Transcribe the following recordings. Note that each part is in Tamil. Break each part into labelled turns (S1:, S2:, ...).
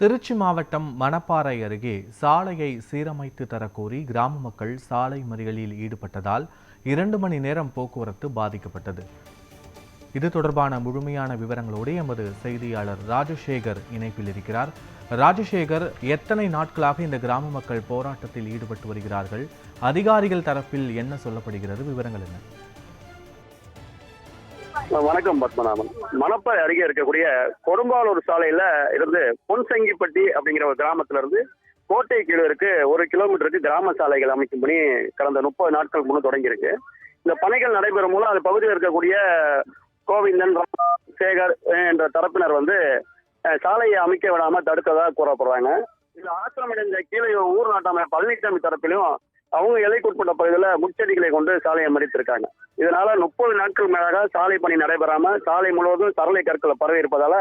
S1: திருச்சி மாவட்டம் மணப்பாறை அருகே சாலையை சீரமைத்து தரக்கோரி கிராம மக்கள் சாலை மறியலில் ஈடுபட்டதால் இரண்டு மணி நேரம் போக்குவரத்து பாதிக்கப்பட்டது. இது தொடர்பான முழுமையான விவரங்களோடு எமது செய்தியாளர் ராஜசேகர் இணைப்பில் இருக்கிறார். ராஜசேகர் எத்தனை நாட்களாக இந்த கிராம மக்கள் போராட்டத்தில் ஈடுபட்டு வருகிறார்கள்? அதிகாரிகள் தரப்பில் என்ன சொல்லப்படுகிறது? விவரங்கள் என்ன?
S2: வணக்கம் பத்மநாபன். மணப்பாறை அருகே இருக்கக்கூடிய கொடும்பாலூர் சாலையில இருந்து பொன்சங்கிப்பட்டி அப்படிங்கிற ஒரு கிராமத்துல இருந்து கோட்டை கீழருக்கு ஒரு கிலோமீட்டருக்கு கிராம சாலைகள் அமைக்கும் பணி கடந்த முப்பது நாட்கள் முன்னு தொடங்கியிருக்கு. இந்த பணிகள் நடைபெறும் மூலம் அந்த பகுதியில் இருக்கக்கூடிய கோவிந்தன் சேகர் என்ற தரப்பினர் வந்து சாலையை அமைக்க விடாம தடுத்ததாக கூறப்படுறாங்க. இதுல ஆத்திரமடைந்த கீழே ஊர் நாட்டாம பழனிசாமி தரப்பிலும் அவங்க எல்லைக்குட்பட்ட பகுதியில் முச்செடிகளை கொண்டு சாலையை மறித்திருக்காங்க இதனால முப்பது நாட்கள் மேலாக சாலை பணி நடைபெறாம சாலை முழுவதும் சரளை கற்களை பரவி இருப்பதால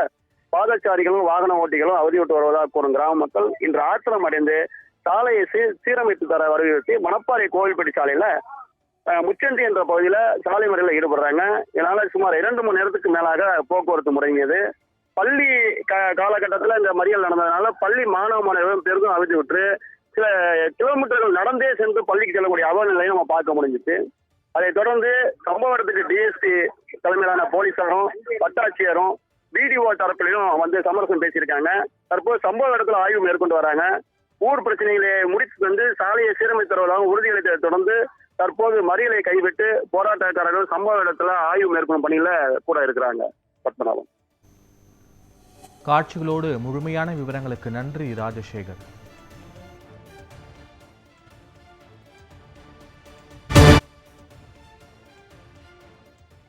S2: பாதச்சாரிகளும் வாகன ஓட்டிகளும் அவதிவிட்டு வருவதாக கூறும் கிராம மக்கள் இன்று ஆத்திரம் அடைந்து சாலையை சீ சீரமைத்து தர வலியுறுத்தி மணப்பாறை கோவில்பட்டி சாலையில முச்சந்தி என்ற பகுதியில சாலை முறையில் ஈடுபடுறாங்க. இதனால சுமார் இரண்டு மணி நேரத்துக்கு மேலாக போக்குவரத்து முடங்கியது. பள்ளி க காலகட்டத்தில் இந்த மறியல் நடந்ததுனால பள்ளி மாணவ மாணவர்களும் பெரிதும் அவதி விட்டு சில கிலோமீட்டர்கள் நடந்தே சென்று பள்ளிக்கு செல்லக்கூடிய அவநிலையும் நம்ம பார்க்க முடிஞ்சிச்சு. அதைத் தொடர்ந்து சம்பவ இடத்துக்கு டிஎஸ்பி தலைமையிலான போலீசாரும் வட்டாட்சியரும் பிடிஓ தரப்பிலையும் வந்து சமரசம் பேசியிருக்காங்க. தற்போது சம்பவ இடத்துல ஆய்வு மேற்கொண்டு வராங்க. ஊர் பிரச்சனைகளை முடித்து வந்து சாலையை சீரமைத்து தருவதாகவும் உறுதியளித்ததை தொடர்ந்து தற்போது மறியலை கைவிட்டு போராட்டக்காரர்கள் சம்பவ இடத்துல ஆய்வு மேற்கொள்ளும் பணியில கூட இருக்கிறாங்க. பத்மநாபன்.
S1: காட்சிகளோடு முழுமையான விவரங்களுக்கு நன்றி ராஜசேகர்.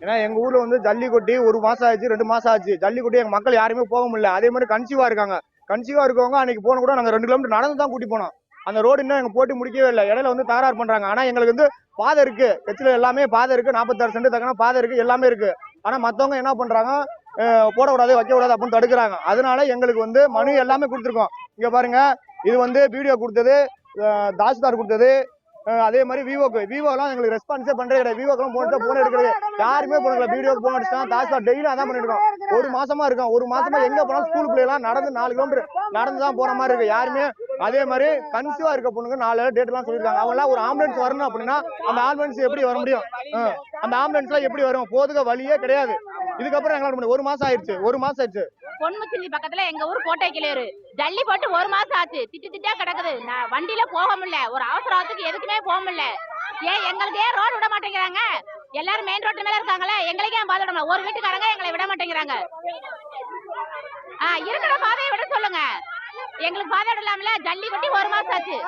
S3: ஏன்னா எங்க ஊர்ல வந்து ஜல்லிக்கொட்டி ஒரு மாசம் ஆச்சு ரெண்டு மாசம் ஆச்சு. ஜல்லிக்கொட்டி எங்கள் எங்க மக்கள் யாருமே போக முடியல. அதே மாதிரி கன்சீவா இருக்காங்க. கன்சீவா இருக்கவங்க அன்னைக்கு போன கூட நாங்க ரெண்டு கிலோமீட்டர் நடந்து தான் கூட்டி போனோம். அந்த ரோடு இன்னும் எங்க போட்டு முடிக்கவே இல்லை. இடையில வந்து தகராறு பண்றாங்க. ஆனா எங்களுக்கு வந்து பாதை இருக்கு. கட்சியில எல்லாமே பாதை இருக்கு. நாற்பத்தாறு சென்ட் தக்கன பாதை இருக்கு. எல்லாமே இருக்கு. ஆனா மத்தவங்க என்ன பண்றாங்க? போடக்கூடாது வைக்கக்கூடாது அப்படின்னு தடுக்கிறாங்க. அதனால எங்களுக்கு வந்து மனு எல்லாமே கொடுத்துருக்கோம். இங்க பாருங்க. இது வந்து வீடியோ கொடுத்தது அஹ் தாசில்தார் கொடுத்தது அதே மாதிரி விவோக்கு. விவோலாம் எங்களுக்கு ரெஸ்பான்ஸே பண்றது கிடையாது. விவோக்கெல்லாம் போட்டு போன் எடுக்கிறது. யாருமே போனல வீடியோக்கு போன் அடிச்சா தாசில்தார் டெய்லி அதான் பண்ணிட்டு இருக்கோம். ஒரு மாசமா இருக்கும். ஒரு மாசமா எங்க போனாலும் ஸ்கூல் பிள்ளைலாம் நடந்து நாலு கிலோமீட்டர் நடந்து தான் போற மாதிரி இருக்கு. யாருமே அதே மாதிரி கன்சியூவா இருக்க பொண்ணுங்க நாலு டேட் எல்லாம் சொல்லிருக்காங்க அவங்க ஒரு ஆம்புலன்ஸ் வரணும் அப்படின்னா அந்த ஆம்புலன்ஸ் எப்படி வர முடியும்? அந்த ஆம்புலன்ஸ்லாம் எப்படி வரும்? போதுக்க வழியே கிடையாது. இதுக்கப்புறம் எங்களால் முடியும். ஒரு மாசம் ஆயிடுச்சு. ஒரு மாசம் ஆயிடுச்சு.
S4: பொன்முச்சிந்தி பக்கத்துல எங்க ஊர் கோட்டை கிளியரு ஜல்லி போட்டு ஒரு மாசம் ஆச்சு. திட்டு திட்டா கிடக்குது. நான் வண்டியில போக முடியல. ஒரு அவசரத்துக்கு எதுக்குமே போக முடியல. ஏன் எங்களுக்கு ஏன் ரோடு விட மாட்டேங்கிறாங்க? எல்லாரும் மெயின் ரோட்டு மேல இருக்காங்களே எங்களுக்கே ஏன் பாதை விட ஒரு வீட்டுக்காரங்க எங்களை விட மாட்டேங்கிறாங்க. ஆஹ் இருக்கிற பாதையை விட சொல்லுங்க. எங்களுக்கு பாதை விடலாம்ல? ஜல்லி கொட்டி ஒரு மாசம் ஆச்சு.